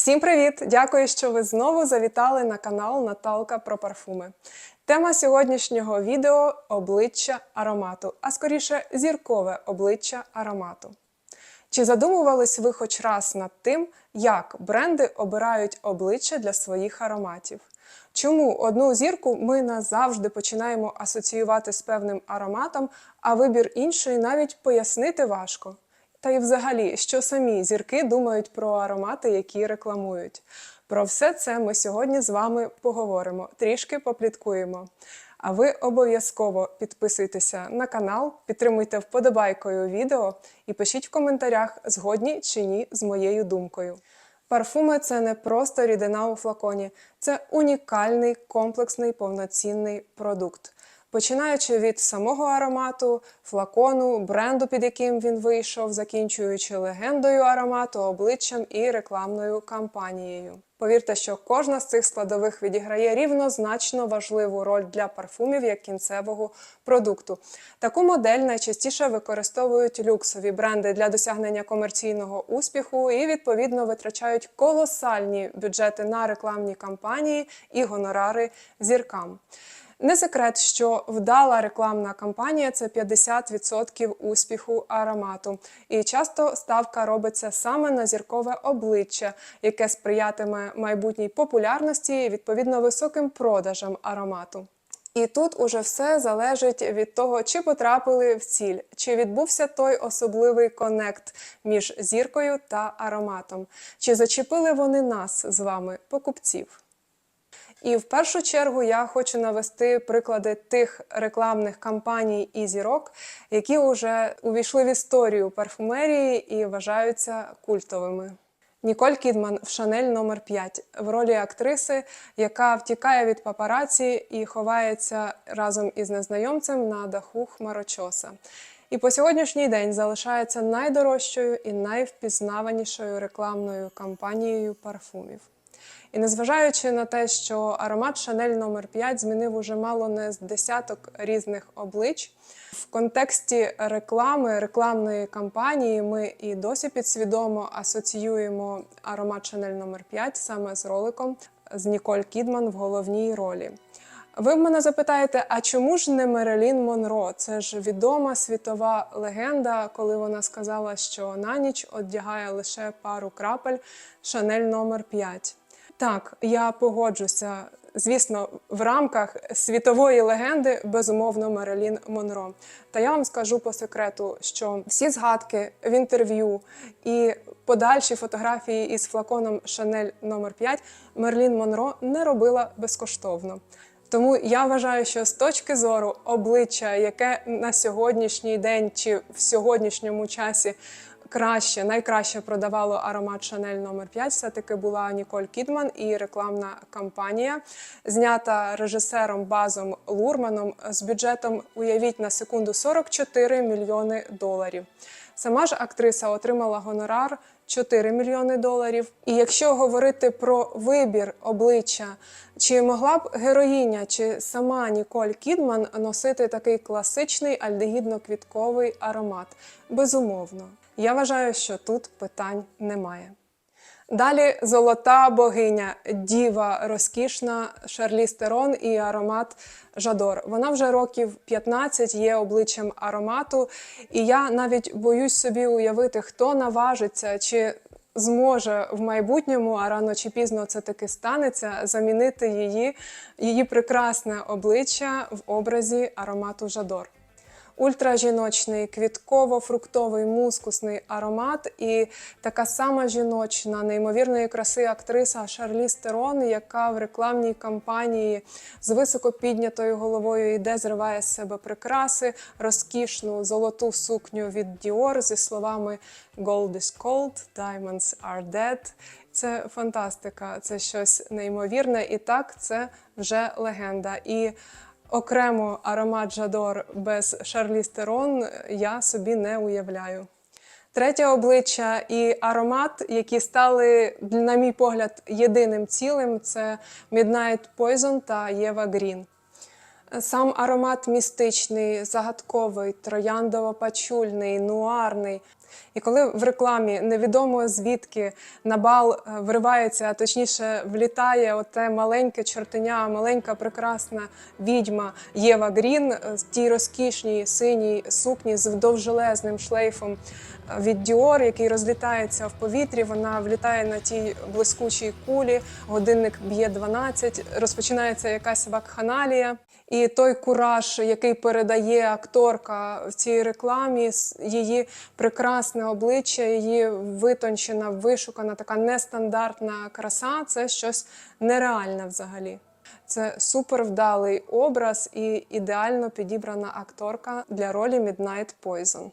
Всім привіт! Дякую, що ви знову завітали на канал Наталка про парфуми. Тема сьогоднішнього відео обличчя аромату, а скоріше зіркове обличчя аромату. Чи задумувались ви хоч раз над тим, як бренди обирають обличчя для своїх ароматів? Чому одну зірку ми назавжди починаємо асоціювати з певним ароматом, а вибір іншої навіть пояснити важко? Та й взагалі, що самі зірки думають про аромати, які рекламують. Про все це ми сьогодні з вами поговоримо, трішки попліткуємо. А ви обов'язково підписуйтеся на канал, підтримуйте вподобайкою відео і пишіть в коментарях, згодні чи ні з моєю думкою. Парфуми це не просто рідина у флаконі, це унікальний комплексний повноцінний продукт. Починаючи від самого аромату, флакону, бренду, під яким він вийшов, закінчуючи легендою аромату, обличчям і рекламною кампанією. Повірте, що кожна з цих складових відіграє рівнозначно важливу роль для парфумів як кінцевого продукту. Таку модель найчастіше використовують люксові бренди для досягнення комерційного успіху і відповідно витрачають колосальні бюджети на рекламні кампанії і гонорари зіркам. Не секрет, що вдала рекламна кампанія це 50% успіху аромату. І часто ставка робиться саме на зіркове обличчя, яке сприятиме майбутній популярності і відповідно високим продажам аромату. І тут уже все залежить від того, чи потрапили в ціль, чи відбувся той особливий конект між зіркою та ароматом, чи зачепили вони нас з вами, покупців. І в першу чергу я хочу навести приклади тих рекламних кампаній і зірок, які вже увійшли в історію парфумерії і вважаються культовими. Ніколь Кідман в Шанель номер 5 в ролі актриси, яка втікає від папараці і ховається разом із незнайомцем на даху хмарочоса. І по сьогоднішній день залишається найдорожчою і найвпізнаванішою рекламною кампанією парфумів. І незважаючи на те, що аромат Шанель номер 5 змінив уже мало не з десяток різних облич. В контексті реклами, рекламної кампанії ми і досі підсвідомо асоціюємо аромат Шанель номер 5 саме з роликом з Ніколь Кідман в головній ролі. Ви мене запитаєте, а чому ж не Мерелін Монро? Це ж відома світова легенда, коли вона сказала, що на ніч одягає лише пару крапель Шанель номер 5 так, я погоджуся. Звісно, в рамках світової легенди безумовно Мерелін Монро. Та я вам скажу по секрету, що всі згадки в інтерв'ю і подальші фотографії із флаконом Шанель номер 5 Мерлін Монро не робила безкоштовно. Тому я вважаю, що з точки зору обличчя, яке на сьогоднішній день чи в сьогоднішньому часі краще, найкраще продавало аромат Шанель номер 5 все-таки була Ніколь Кідман і рекламна кампанія, знята режисером Базом Лурманом з бюджетом, уявіть на секунду, 44 мільйони доларів. Сама ж актриса отримала гонорар 4 мільйони доларів. І якщо говорити про вибір обличчя, чи могла б героїня, чи сама Ніколь Кідман носити такий класичний альдегідно-квітковий аромат? Безумовно. Я вважаю, що тут питань немає. Далі золота богиня, діва розкішна Шарлі Стерон і аромат Жадор. Вона вже років 15 є обличчям аромату, і я навіть боюсь собі уявити, хто наважиться чи зможе в майбутньому, а рано чи пізно це таки станеться, замінити її, її прекрасне обличчя в образі аромату Жадор ультражіночний, квітково-фруктовий мускусний аромат, і така сама жіночна, неймовірної краси актриса Шарлі Стерон, яка в рекламній кампанії з високо піднятою головою йде, зриває з себе прикраси, розкішну золоту сукню від Dior зі словами «Gold is cold, diamonds are dead». Це фантастика, це щось неймовірне, і так це вже легенда. І окремо аромат Жадор без Шарлі Стерон я собі не уявляю. Третє обличчя і аромат, які стали, на мій погляд, єдиним цілим це Midnight Poison та Єва Грін. Сам аромат містичний, загадковий, трояндово-пачульний, нуарний. І коли в рекламі невідомо звідки на бал е, виривається, а точніше влітає оте маленьке чортеня, маленька прекрасна відьма Єва Грін е, в тій розкішній синій сукні з довжелезним шлейфом е, від Діор, який розлітається в повітрі. Вона влітає на тій блискучій кулі. Годинник б'є 12, розпочинається якась вакханалія. І той кураж, який передає акторка в цій рекламі, її прекрасне обличчя, її витончена, вишукана, така нестандартна краса це щось нереальне взагалі. Це супервдалий образ і ідеально підібрана акторка для ролі Midnight Poison.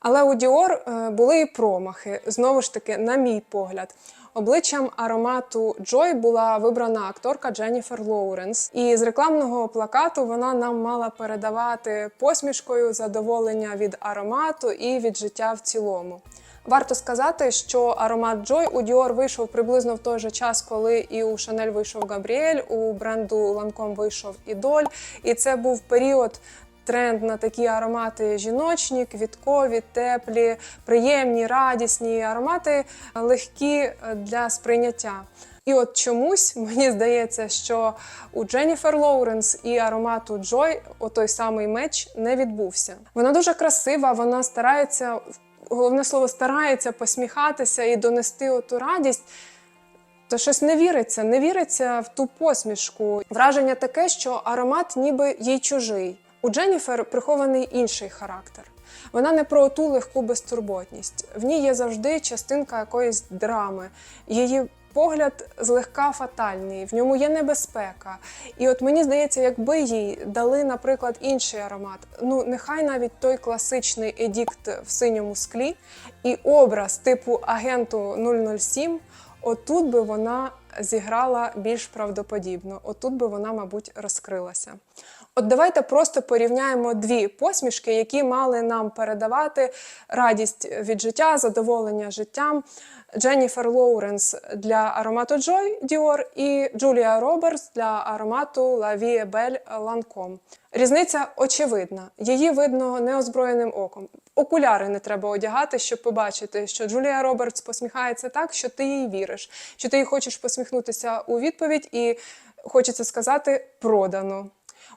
Але у Діор е, були і промахи. Знову ж таки, на мій погляд, обличчям аромату Joy була вибрана акторка Дженніфер Лоуренс. І з рекламного плакату вона нам мала передавати посмішкою задоволення від аромату і від життя в цілому. Варто сказати, що аромат Joy у Dior вийшов приблизно в той же час, коли і у Chanel вийшов Габріель, у бренду Lancome вийшов Ідоль. І це був період тренд на такі аромати жіночні, квіткові, теплі, приємні, радісні аромати легкі е, для сприйняття. І от чомусь мені здається, що у Дженніфер Лоуренс і аромату Joy отой самий меч не відбувся. Вона дуже красива, вона старається, головне слово, старається посміхатися і донести оту радість. То щось не віриться, не віриться в ту посмішку. Враження таке, що аромат ніби їй чужий. У Дженніфер прихований інший характер. Вона не про ту легку безтурботність. В ній є завжди частинка якоїсь драми. Її погляд злегка фатальний, в ньому є небезпека. І от мені здається, якби їй дали, наприклад, інший аромат, ну нехай навіть той класичний едікт в синьому склі і образ типу агенту 007, отут би вона зіграла більш правдоподібно. Отут би вона, мабуть, розкрилася. От давайте просто порівняємо дві посмішки, які мали нам передавати радість від життя, задоволення життям. Дженніфер Лоуренс для аромату Joy Dior і Джулія Робертс для аромату La Vie Belle Lancome. Різниця очевидна. Її видно неозброєним оком. Окуляри не треба одягати, щоб побачити, що Джулія Робертс посміхається так, що ти їй віриш, що ти їй хочеш посміхнутися у відповідь, і хочеться сказати продано.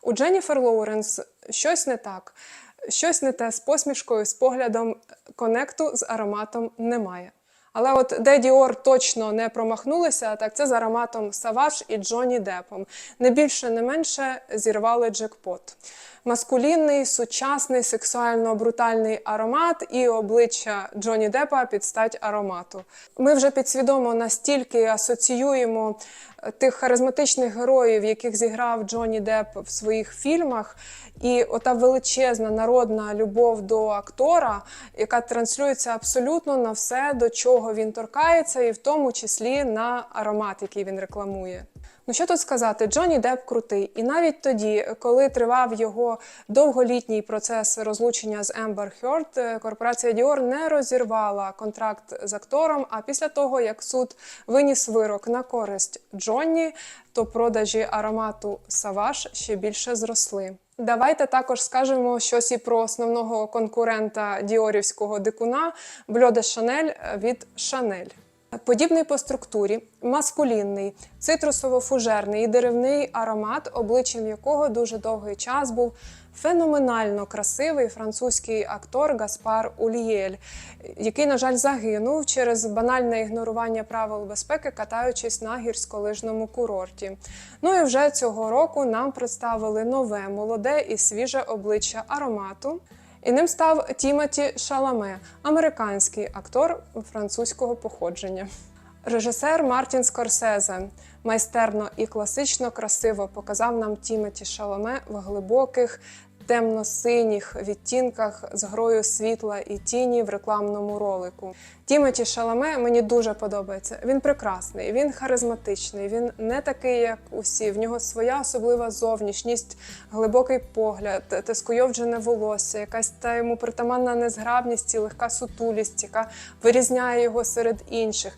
У Дженніфер Лоуренс щось не так, щось не те з посмішкою, з поглядом конекту з ароматом немає. Але от де Діор точно не промахнулися, так це з ароматом Саваш і Джонні Депом. Не більше, не менше зірвали джекпот. Маскулінний, сучасний, сексуально-брутальний аромат і обличчя Джонні Депа під стать аромату. Ми вже підсвідомо настільки асоціюємо тих харизматичних героїв, яких зіграв Джонні Депп в своїх фільмах. І ота величезна народна любов до актора, яка транслюється абсолютно на все, до чого він торкається, і в тому числі на аромат, який він рекламує. Ну що тут сказати, Джонні Депп крутий. І навіть тоді, коли тривав його довголітній процес розлучення з Ембер Хьорд, корпорація Dior не розірвала контракт з актором. А після того, як суд виніс вирок на користь Джонні, то продажі аромату Саваш ще більше зросли. Давайте також скажемо щось і про основного конкурента діорівського дикуна Бльоде Шанель від Шанель. Подібний по структурі, маскулінний, цитрусово-фужерний і деревний аромат, обличчям якого дуже довгий час був феноменально красивий французький актор Гаспар Ульєль, який, на жаль, загинув через банальне ігнорування правил безпеки, катаючись на гірськолижному курорті. Ну і вже цього року нам представили нове, молоде і свіже обличчя аромату. І ним став Тімоті Шаламе, американський актор французького походження. Режисер Мартін Скорсезе майстерно і класично красиво показав нам Тімоті Шаламе в глибоких темно-синіх відтінках з грою світла і тіні в рекламному ролику. Тімоті Шаламе мені дуже подобається. Він прекрасний, він харизматичний, він не такий, як усі. В нього своя особлива зовнішність, глибокий погляд, те скуйовджене волосся, якась та йому притаманна незграбність і легка сутулість, яка вирізняє його серед інших.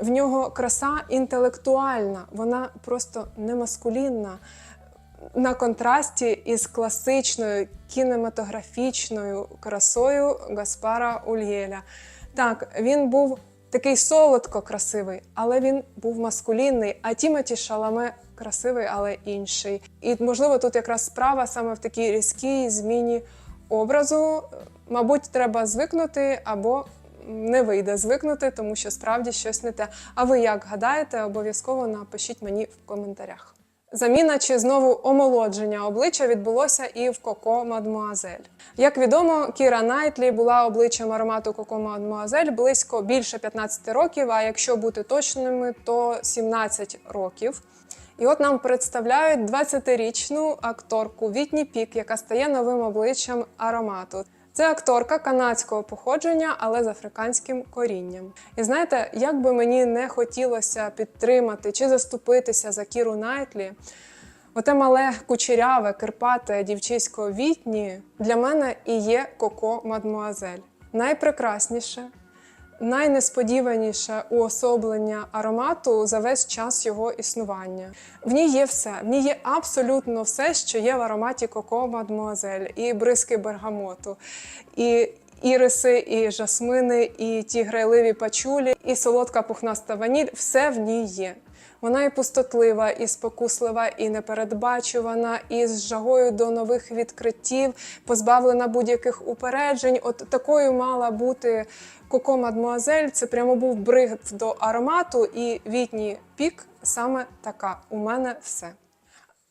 В нього краса інтелектуальна, вона просто не маскулінна. На контрасті із класичною кінематографічною красою Гаспара Ульєля. Так, він був такий солодко красивий, але він був маскулінний, а Тімоті Шаламе красивий, але інший. І можливо, тут якраз справа саме в такій різкій зміні образу. Мабуть, треба звикнути або не вийде звикнути, тому що справді щось не те. А ви як гадаєте, обов'язково напишіть мені в коментарях. Заміна чи знову омолодження обличчя відбулося і в Коко Мадмуазель. Як відомо, Кіра Найтлі була обличчям аромату Коко Мадмуазель близько більше 15 років, а якщо бути точними, то 17 років. І от нам представляють 20-річну акторку Вітні Пік, яка стає новим обличчям аромату. Це акторка канадського походження, але з африканським корінням. І знаєте, як би мені не хотілося підтримати чи заступитися за Кіру Найтлі, оте мале кучеряве, кирпате дівчисько Вітні для мене і є Коко Мадмуазель. Найпрекрасніше, найнесподіваніше уособлення аромату за весь час його існування. В ній є все, в ній є абсолютно все, що є в ароматі Коко Мадмуазель, і бризки бергамоту, і іриси, і жасмини, і ті грайливі пачулі, і солодка пухнаста ваніль все в ній є. Вона і пустотлива, і спокуслива, і непередбачувана, і з жагою до нових відкриттів, позбавлена будь-яких упереджень. От такою мала бути Коко Мадмуазель. Це прямо був бриг до аромату, і вітній пік саме така. У мене все.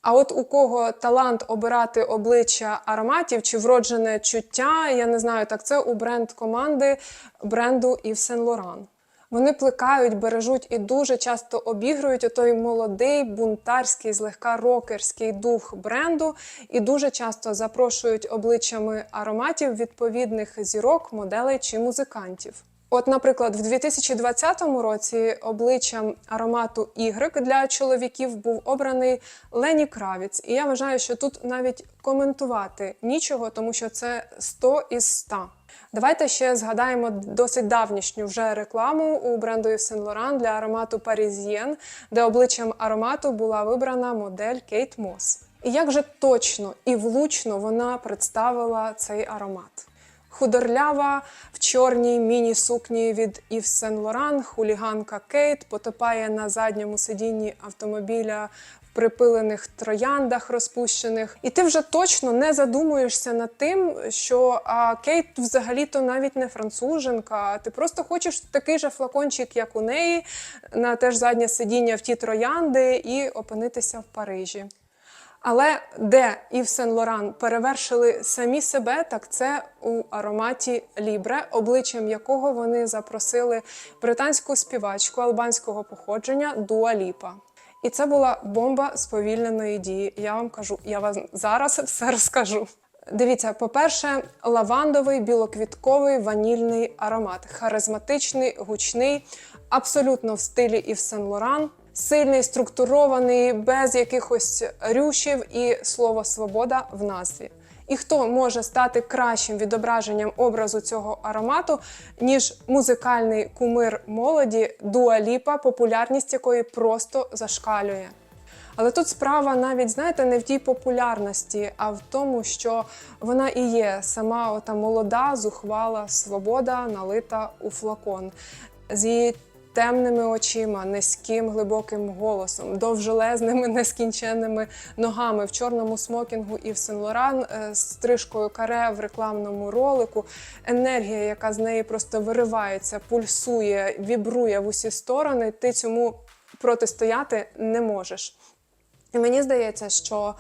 А от у кого талант обирати обличчя ароматів чи вроджене чуття, я не знаю, так це у бренд команди бренду Yves Saint Laurent. Вони плекають, бережуть і дуже часто обігрують отой молодий, бунтарський, злегка рокерський дух бренду, і дуже часто запрошують обличчями ароматів відповідних зірок, моделей чи музикантів. От, наприклад, в 2020 році обличчям аромату Y для чоловіків був обраний Лені Кравіц. І я вважаю, що тут навіть коментувати нічого, тому що це 100 із 100. Давайте ще згадаємо досить давнішню вже рекламу у бренду Yves Laurent для аромату Parisienne, де обличчям аромату була вибрана модель Кейт Мос. І як же точно і влучно вона представила цей аромат. Худорлява в чорній міні-сукні від Yves Saint Laurent, хуліганка Кейт потопає на задньому сидінні автомобіля припилених трояндах розпущених. І ти вже точно не задумуєшся над тим, що а, Кейт взагалі-то навіть не француженка. Ти просто хочеш такий же флакончик, як у неї, на теж заднє сидіння в ті троянди і опинитися в Парижі. Але де Ів Сен Лоран перевершили самі себе, так це у ароматі Лібре, обличчям якого вони запросили британську співачку албанського походження Дуа Ліпа. І це була бомба сповільненої дії. Я вам кажу, я вам зараз все розкажу. Дивіться, по-перше, лавандовий, білоквітковий ванільний аромат, харизматичний, гучний, абсолютно в стилі Ів Сен Лоран. Сильний, структурований, без якихось рюшів і слово свобода в назві. І хто може стати кращим відображенням образу цього аромату, ніж музикальний кумир молоді Дуа Ліпа, популярність якої просто зашкалює. Але тут справа навіть, знаєте, не в тій популярності, а в тому, що вона і є сама ота молода, зухвала свобода, налита у флакон. З її темними очима, низьким глибоким голосом, довжелезними нескінченними ногами в чорному смокінгу і в Сен Лоран з стрижкою каре в рекламному ролику. Енергія, яка з неї просто виривається, пульсує, вібрує в усі сторони. Ти цьому протистояти не можеш. І мені здається, що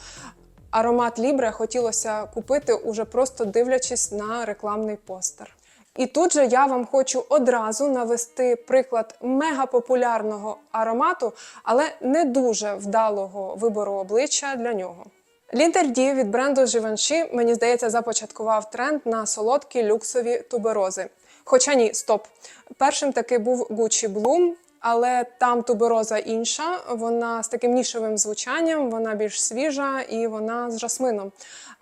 аромат Лібре хотілося купити уже просто дивлячись на рекламний постер. І тут же я вам хочу одразу навести приклад мегапопулярного аромату, але не дуже вдалого вибору обличчя для нього. Лінтерді від бренду Givenchy, мені здається, започаткував тренд на солодкі люксові туберози. Хоча ні, стоп. Першим таки був Gucci Bloom, але там тубероза інша, вона з таким нішевим звучанням, вона більш свіжа і вона з жасмином.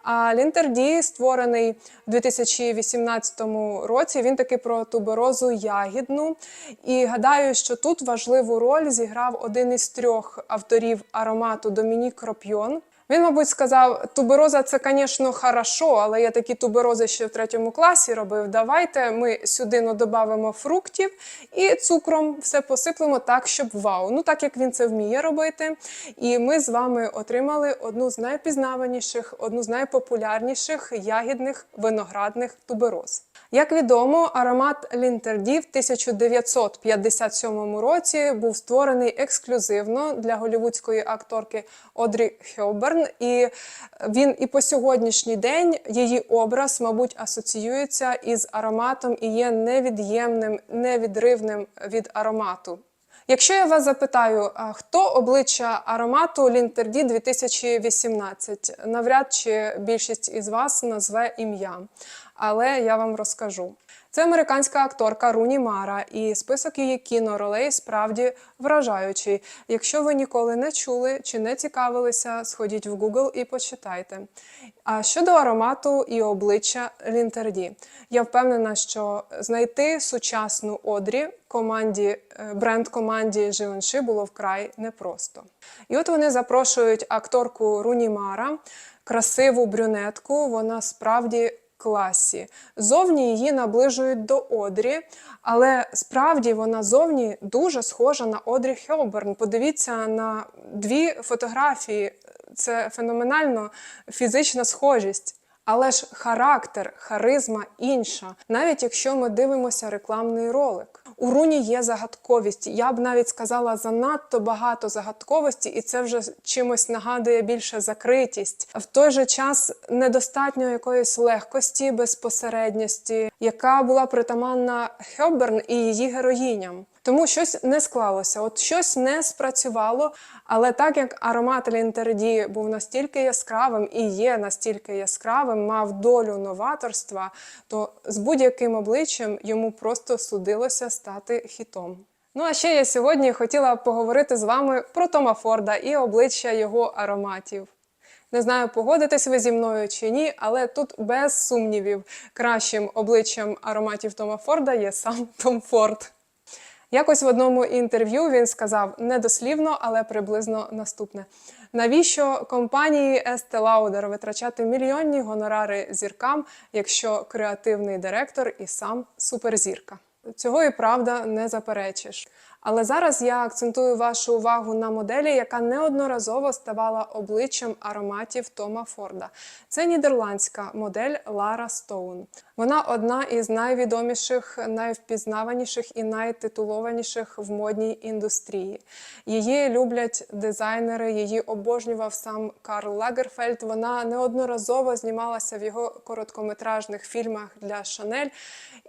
А Лінтерді, створений у 2018 році, він таки про туберозу ягідну. І гадаю, що тут важливу роль зіграв один із трьох авторів аромату Домінік Ропьйон. Він, мабуть, сказав: тубероза це, звісно, хорошо, але я такі туберози ще в третьому класі робив. Давайте ми сюди ну, додамо фруктів і цукром все посиплемо так, щоб вау. Ну так як він це вміє робити. І ми з вами отримали одну з найпізнаваніших, одну з найпопулярніших ягідних виноградних тубероз. Як відомо, аромат Лінтерді в 1957 році був створений ексклюзивно для голівудської акторки Одрі Хьоберн, і він і по сьогоднішній день її образ, мабуть, асоціюється із ароматом і є невід'ємним, невідривним від аромату. Якщо я вас запитаю, хто обличчя аромату Лінтерді 2018, навряд чи більшість із вас назве ім'я, але я вам розкажу. Це американська акторка Руні Мара, і список її кіноролей справді вражаючий. Якщо ви ніколи не чули чи не цікавилися, сходіть в Google і почитайте. А щодо аромату і обличчя Лінтерді, я впевнена, що знайти сучасну одрі команді бренд команді Givenchy було вкрай непросто. І от вони запрошують акторку Руні Мара, красиву брюнетку. Вона справді класі. Зовні її наближують до Одрі, але справді вона зовні дуже схожа на Одрі Хьоберн. Подивіться на дві фотографії. Це феноменально фізична схожість. Але ж характер, харизма інша, навіть якщо ми дивимося рекламний ролик. У руні є загадковість. Я б навіть сказала занадто багато загадковості, і це вже чимось нагадує більше закритість. В той же час недостатньо якоїсь легкості, безпосередності, яка була притаманна Хьоберн і її героїням. Тому щось не склалося, от щось не спрацювало. Але так як аромат Лінтерді був настільки яскравим і є настільки яскравим, мав долю новаторства, то з будь-яким обличчям йому просто судилося стати хітом. Ну а ще я сьогодні хотіла поговорити з вами про Тома Форда і обличчя його ароматів. Не знаю, погодитесь ви зі мною чи ні, але тут без сумнівів кращим обличчям ароматів Тома Форда є сам Том Форд. Якось в одному інтерв'ю він сказав недослівно, але приблизно наступне: навіщо компанії Estee Lauder витрачати мільйонні гонорари зіркам, якщо креативний директор і сам суперзірка? Цього і правда не заперечиш. Але зараз я акцентую вашу увагу на моделі, яка неодноразово ставала обличчям ароматів Тома Форда. Це нідерландська модель Лара Стоун. Вона одна із найвідоміших, найвпізнаваніших і найтитулованіших в модній індустрії. Її люблять дизайнери, її обожнював сам Карл Лагерфельд. Вона неодноразово знімалася в його короткометражних фільмах для Шанель.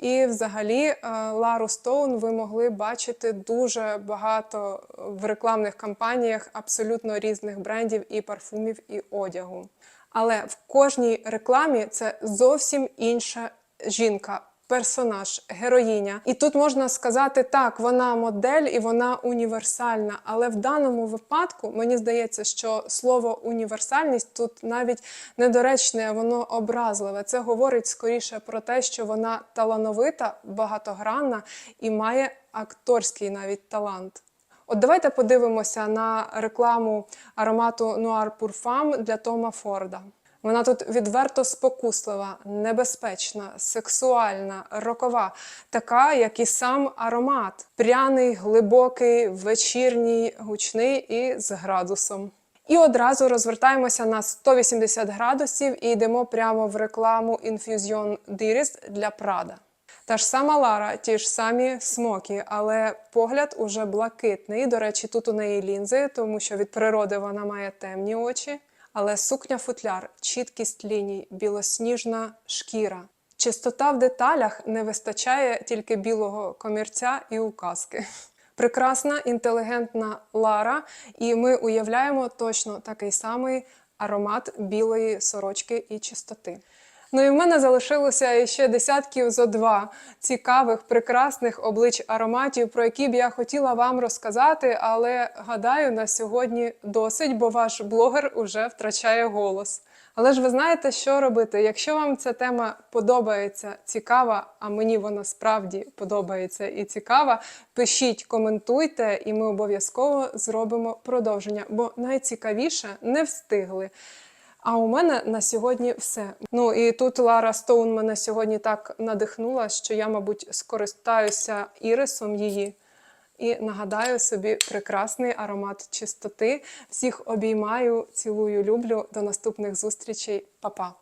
І, взагалі, е, Лару Стоун ви могли бачити дуже багато в рекламних кампаніях абсолютно різних брендів і парфумів, і одягу. Але в кожній рекламі це зовсім інша жінка. Персонаж, героїня, і тут можна сказати так, вона модель і вона універсальна. Але в даному випадку мені здається, що слово універсальність тут навіть недоречне, воно образливе. Це говорить скоріше про те, що вона талановита, багатогранна і має акторський навіть талант. От давайте подивимося на рекламу аромату Noir Purfam для Тома Форда. Вона тут відверто спокуслива, небезпечна, сексуальна, рокова, така, як і сам аромат, пряний, глибокий, вечірній, гучний і з градусом. І одразу розвертаємося на 180 градусів і йдемо прямо в рекламу Infusion Diris для Прада. Та ж сама Лара, ті ж самі смокі, але погляд уже блакитний. До речі, тут у неї лінзи, тому що від природи вона має темні очі. Але сукня-футляр, чіткість ліній, білосніжна шкіра. Чистота в деталях не вистачає тільки білого комірця і указки. Прекрасна, інтелігентна Лара, і ми уявляємо точно такий самий аромат білої сорочки і чистоти. Ну і в мене залишилося ще десятків зо два цікавих, прекрасних облич ароматів, про які б я хотіла вам розказати, але гадаю, на сьогодні досить, бо ваш блогер уже втрачає голос. Але ж ви знаєте, що робити? Якщо вам ця тема подобається, цікава, а мені вона справді подобається і цікава, пишіть, коментуйте, і ми обов'язково зробимо продовження, бо найцікавіше не встигли. А у мене на сьогодні все. Ну і тут Лара Стоун мене сьогодні так надихнула, що я, мабуть, скористаюся ірисом її і нагадаю собі прекрасний аромат чистоти. Всіх обіймаю, цілую, люблю. До наступних зустрічей, Па-па!